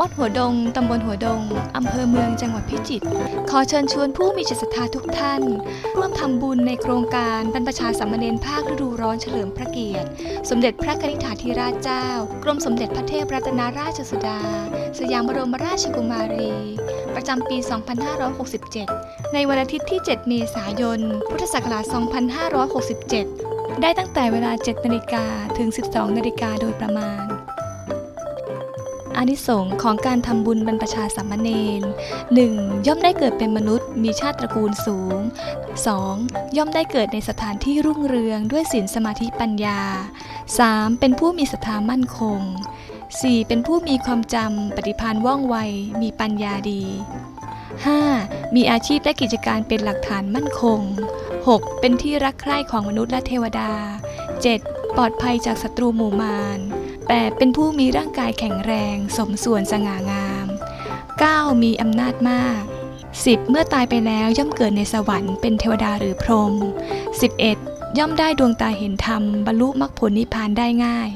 วัดหัวดง ตำบลหัวดง อำเภอเมืองจังหวัดพิจิตร ขอเชิญชวนผู้มีจิตศรัทธาทุกท่าน ร่วมทำบุญในโครงการบรรพชาสามเณรภาคฤดูร้อนเฉลิมพระเกียรติ สมเด็จพระกนิษฐาธิราชเจ้า กรมสมเด็จพระเทพรัตนราชสุดา สยามบรมราชกุมารี ประจำปี 2567 ในวันอาทิตย์ที่ 7 เมษายน พุทธศักราช 2567 ได้ตั้งแต่เวลา 7 นาฬิกาถึง 12 นาฬิกาโดยประมาณ อานิสงส์ของการทำบุญบรรพชาสามเณร 1. ย่อมได้เกิดเป็นมนุษย์ มีชาติตระกูลสูง 2. ย่อมได้เกิดในสถานที่รุ่งเรืองด้วยศีลสมาธิปัญญา 3. เป็นผู้มีศรัทธามั่นคง 4. เป็นผู้มีความจำปฏิภาณว่องไว มีปัญญาดี 5. มีอาชีพและกิจการเป็นหลักฐานมั่นคง 6. เป็นที่รักใคร่ของมนุษย์และเทวดา 7. ปลอดภัยจากศัตรูหมู่มาร 8. เป็นผู้มีร่างกายแข็งแรง สมส่วนสง่างาม 9. มีอำนาจมาก 10. เมื่อตายไปแล้วย่อมเกิดในสวรรค์เป็นเทวดาหรือพรหม 11. ย่อมได้ดวงตาเห็นธรรม บรรลุมรรคผลนิพพานได้ง่าย